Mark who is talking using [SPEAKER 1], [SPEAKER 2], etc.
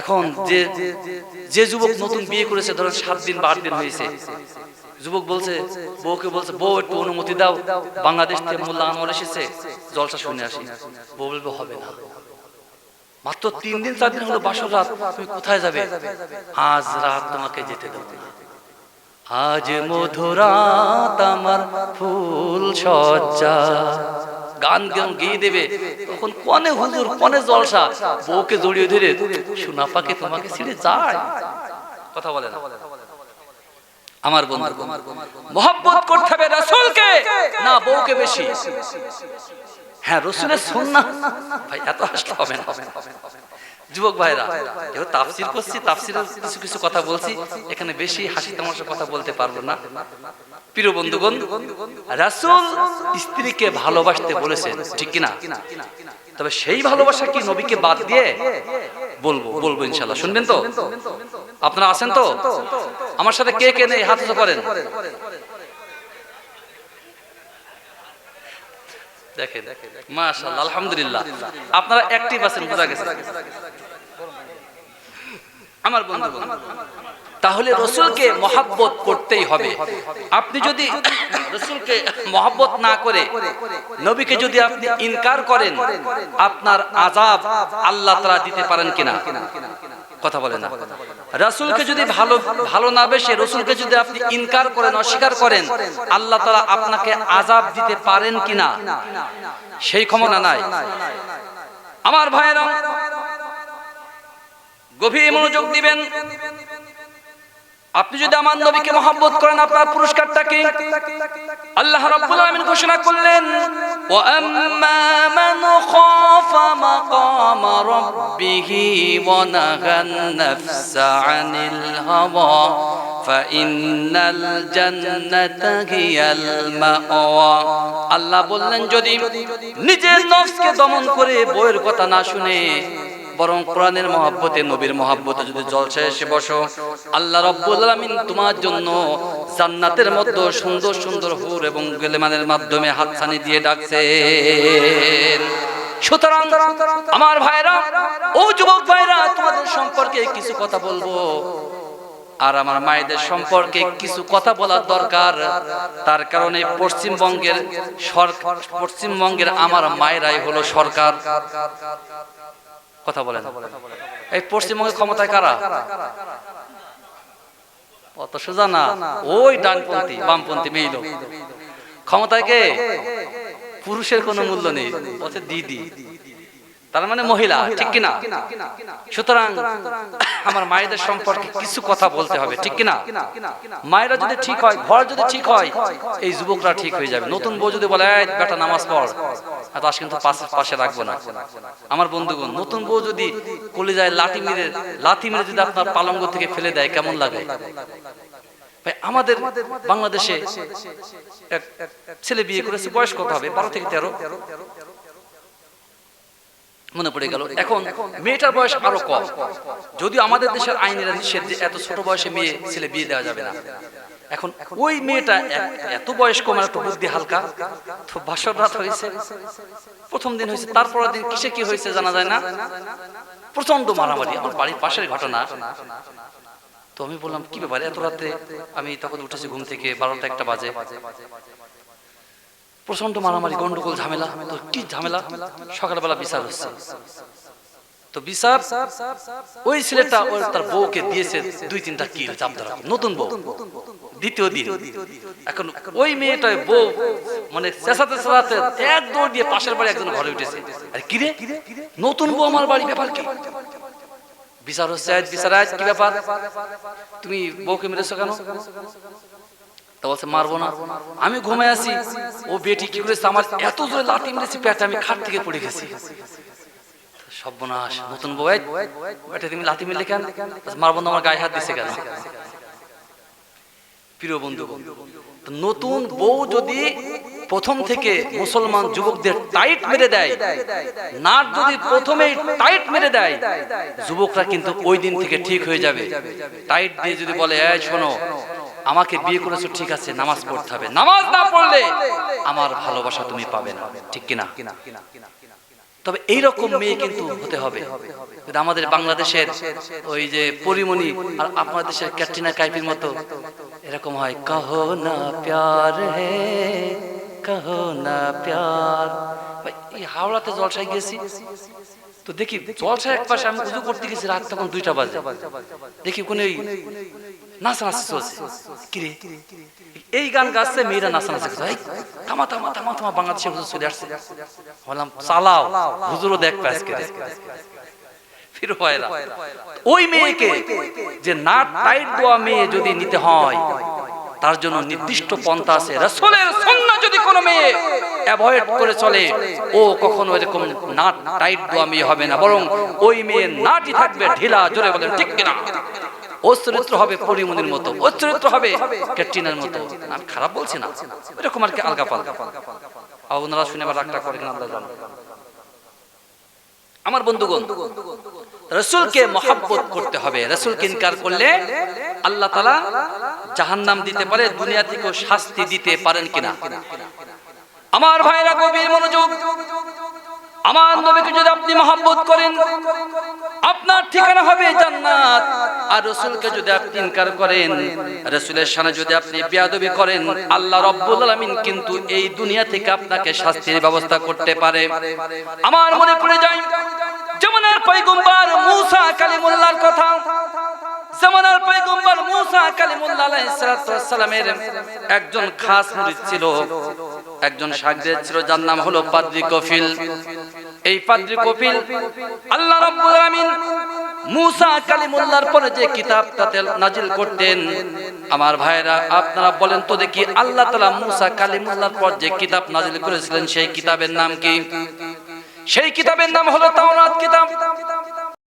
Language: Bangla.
[SPEAKER 1] এখন যে যে যুবক নতুন বিয়ে করেছে ধরেন সাত দিন বা আট দিন হয়েছে। যুবক বলছে বউকে বলছে বউ একটু অনুমতি দাও বাংলাদেশ থেকে মোল্লা আনোয়ার এসেছে। জলসা শুনে আসি। বউ বলবে হবে না। মাত্র তিন দিন চার দিন হলো বাসর রাত। তুমি কোথায় যাবে? আজ রাত তোমাকে যেতে দেবো। আজ মধুরাত আমার ফুল সজ্জা। গান গান গেয়ে দেবে, তখন কনে হুজুর, কনে জলসা, বউকে জড়িয়ে ধরে সোনা পাকে তোমাকে ছেড়ে যায়। কথা বলে না। আমার বন্ধু, মোহাব্বত করতে হবে রাসূলকে, না বউকে বেশি। হ্যাঁ রসুলের সুন্নাহ। ভাই, এত আসলে হবে না। যুবক ভাইরা যেহেতু তাফসির করছি তাফসিরের কিছু কিছু কথা বলছি এখানে বেশি হাসি তামাশার কথা বলতে পারব না। প্রিয় বন্ধুগণ রাসুল স্ত্রীকে ভালোবাসতে বলেছেন ঠিক কিনা? তবে সেই ভালোবাসা কি নবীকে বাদ দিয়ে বলব বলব ইনশাল্লাহ শুনবেন তো? আপনারা আছেন তো? আমার সাথে কে কে নেই? হাত করেন। দেখেন মাশাআল্লাহ আলহামদুলিল্লাহ। আপনারা অ্যাক্টিভ আছেন বোঝা গেছে আমার বন্ধু তাহলে রসুলকে মহাব্বত করতেই হবে। আপনি যদি রসুলকে মহাব্বত না করে নবীকে যদি আপনি ইনকার করেন আপনার আজাব আল্লাহ তারা দিতে পারেন কিনা? কথা বলে না। রাসূলকে যদি ভালো ভালো না বেশে রসুলকে যদি আপনি ইনকার করেন অস্বীকার করেন আল্লাহ তারা আপনাকে আজাব দিতে পারেন কিনা? সেই ক্ষমতা নাই। আমার ভাইয়েরা গভীর মনোযোগ দিবেন। আপনি যদি আমার নবীকে মহব্বত করেন, আপনার পুরস্কারটাকে আল্লাহ রাব্বুল আলামিন ঘোষণা করলেন, ওয়া আম্মা মান খাফা মাকাম রাব্বিহি ওয়া নাহান নাফসা আনিল হাওয়া ফাইন্নাল জান্নাতা হিয়াল মাওয়া। আল্লাহ বললেন, যদি নিজের নফসকে দমন করে বইয়ের কথা না শুনে বরং কোরআনের মহাব্বতে, নবীর মহাব্বতে যদি জলসা এসে বসো, আল্লাহ রব্বুল আলামিন তোমার জন্য জান্নাতের মধ্যে সুন্দর সুন্দর হুর এবং গেলেমানের মাধ্যমে হাতছানি দিয়ে ডাকছে সুতরাং আমার ভাইরা, ও যুবক ভাইরা, তোমাদের সম্পর্কে কিছু কথা বলব। আর আমার মায়েদের সম্পর্কে কিছু কথা বলার দরকার। তার কারণে পশ্চিমবঙ্গের সরকার পশ্চিমবঙ্গের আমার মায়েরাই হলো সরকার। কথা বলেন। এই পশ্চিমবঙ্গের ক্ষমতায় কারা? অত সোজা না? ওই ডানপন্থী বামপন্থী মেইল ক্ষমতায় কে? পুরুষের কোনো মূল্য নেই। বলছে দিদি। তার মানে মহিলা ঠিক কিনা? সুতরাং আমার মায়েদের সম্পর্কে কিছু কথা বলতে হবে ঠিক কিনা? মায়েরা যদি ঠিক হয় ঘর যদি ঠিক হয় এই যুবকরা ঠিক হয়ে যাবে। নতুন বউ যদি বলে বেটা নামাজ পড়। কিন্তু পাশে পাশে রাখব না। আমার বন্ধুগণ নতুন বউ যদি কলে যায় লাঠি মেরে লাঠি মেরে যদি আপনার পালঙ্গ থেকে ফেলে দেয় কেমন লাগে? ভাই আমাদের বাংলাদেশে এক ছেলে বিয়ে করেছে বয়স কত হবে? বারো থেকে তেরো? মনে পড়ে গেল। এখন মেয়েটার বয়স আরও কম। যদিও আমাদের দেশের আইনের নিষেধ যে এত ছোট বয়সে মেয়ে ছেলে বিয়ে দেওয়া যাবে না। এখন ওই মেয়েটা এত বয়স কম আর একটু বুদ্ধি হালকা। তো বাসর রাত হয়েছে। প্রথম দিন হয়েছে তারপরের দিন কিসে কি হয়েছে জানা যায় না। প্রচণ্ড মারামারি। আমার বাড়ির পাশের ঘটনা। তো আমি বললাম কি ব্যাপার? এত রাতে আমি তখন উঠেছি ঘুম থেকে বারোটা একটা বাজে। প্রচণ্ড মারামারি গন্ডগোল ঝামেলা। কি ঝামেলা? সকালবেলা বিচার হচ্ছে। তো বিচার, ওই ছেলেটা ওর তার বউকে দিয়েছে দুই তিনটা কিল চাপ ধরা নতুন বউ। দ্বিতীয় দিন। এখন ওই মেয়েটা বউ মানে চেঁচাতে চেঁচাতে এক দৌড় দিয়ে পাশের বাড়ি একজন ঘরে উঠেছে। আরে কি রে? নতুন বউ আমার বাড়ি ব্যাপার কি? বিচার হচ্ছে, বিচার কি ব্যাপার? তুমি বউকে মেরেছো কেন? বলছে, মারবো না। আমি ঘুমাই আছি। ও বেটি কি করেছে? আমার এত জোরে লাঠি মেরেছে, পেটে আমি খাট থেকে পড়ে গেছি। সর্বনাশ, নতুন তুমি কেন? মারবো না, আমার গায়ে হাত দিছে কেন? প্রিয় বন্ধু নতুন বউ যদি প্রথম থেকে মুসলমান যুবকদের টাইট মেরে দেয়, নাট যদি প্রথমেই টাইট মেরে দেয়, যুবকরা কিন্তু ওই দিন থেকে ঠিক হয়ে যাবে। টাইট দিয়ে যদি বলে, এই শোনো আমাকে বিয়ে করেছ ঠিক আছে নামাজ পড়তে হবে। নামাজ না পড়লে আমার ভালোবাসা তুমি পাবে না ঠিক কিনা? তবে এই রকম মেয়ে কিন্তু হতে হবে। আমাদের বাংলাদেশের ওই যে পরিমণি আর আপনার দেশের ক্যাটরিনা কাইপির মতো এরকম হয় কহো না প্যার হে কহো না প্যার। ভাই, এই হাওড়াতে জলসায় গেছি তো দেখি এক পাশে আমি উজু করতে গেছি রাত তখন দুইটা বাজে। দেখি কোন ওই নাচানাচি চলছে। কিরে? এই গান গাচ্ছে মেয়েরা নাচানাচি করছে থামা থামা থামা থামা বাংলাদেশে হুজুর চলে আসছে। বললাম চালাও। হুজুরও দেখবে আজকে ফির ওই মেয়েকে যে নাট টাইট দেওয়া মেয়ে যদি নিতে হয় তার জন্য নির্দিষ্ট পন্থা আছে। রাসূলের সুন্নাহ যদি কোনো মেয়ে অ্যাভয়েড করে চলে ও কখনো এরকম নাট টাইট দেওয়া মেয়ে হবে না বরং ওই মেয়ে নাটই থাকবে ঢিলা জোরে বলেন ঠিক কিনা? ও চরিত্র হবে পরিমণির মতো ও চরিত্র হবে ক্যাটরিনার মতো। আমি খারাপ বলছি না? এরকম আর কি আলগা পালগা আর ওনারা শুনে আবার রাগটা করে কিনা আল্লাহ। আমার বন্ধুগণ রসুলকে মহাব্বত করতে হবে। রসুলকে ইনকার করলে আল্লাহ তালা জাহান্নাম দিতে পারে দুনিয়া থেকেও শাস্তি দিতে পারেন কিনা? আমার ভাইরা গভীর মনোযোগ আমার নবীকে যদি আপনি মহাব্বত করেন আপনার ঠিকানা হবে জান্নাত। আর রসুলকে যদি আপনি ইনকার করেন রসুলের সামনে যদি আপনি বেয়াদবি করেন আল্লাহ রব্বুল আলামিন কিন্তু এই দুনিয়া থেকে আপনাকে শাস্তির ব্যবস্থা করতে পারে। আমার মনে পড়ে যায় যেমনের পয়গম্বর মুসা কালিমুল্লাহর কথা। জামানার পয়গম্বর মুসা কালিমুল্লাহ আলাইহিস সালামের একজন খাস মুরিদ ছিল। একজন শাগরেদ ছিল, যার নাম হলো পাদ্রি কফিল। এই পাদ্রি কফিল আল্লাহ রাব্বুল আমিন মুসা কালিমুল্লাহর পরে যে কিতাব তাতে নাজিল করতেন, আমার ভাইরা আপনারা বলেন তো দেখি আল্লাহ তাআলা মুসা কালিমুল্লাহর পর যে কিতাব নাজিল করেছিলেন, সেই কিতাবের নাম কি? সেই কিতাবের নাম হলো তাওরাত কিতাব।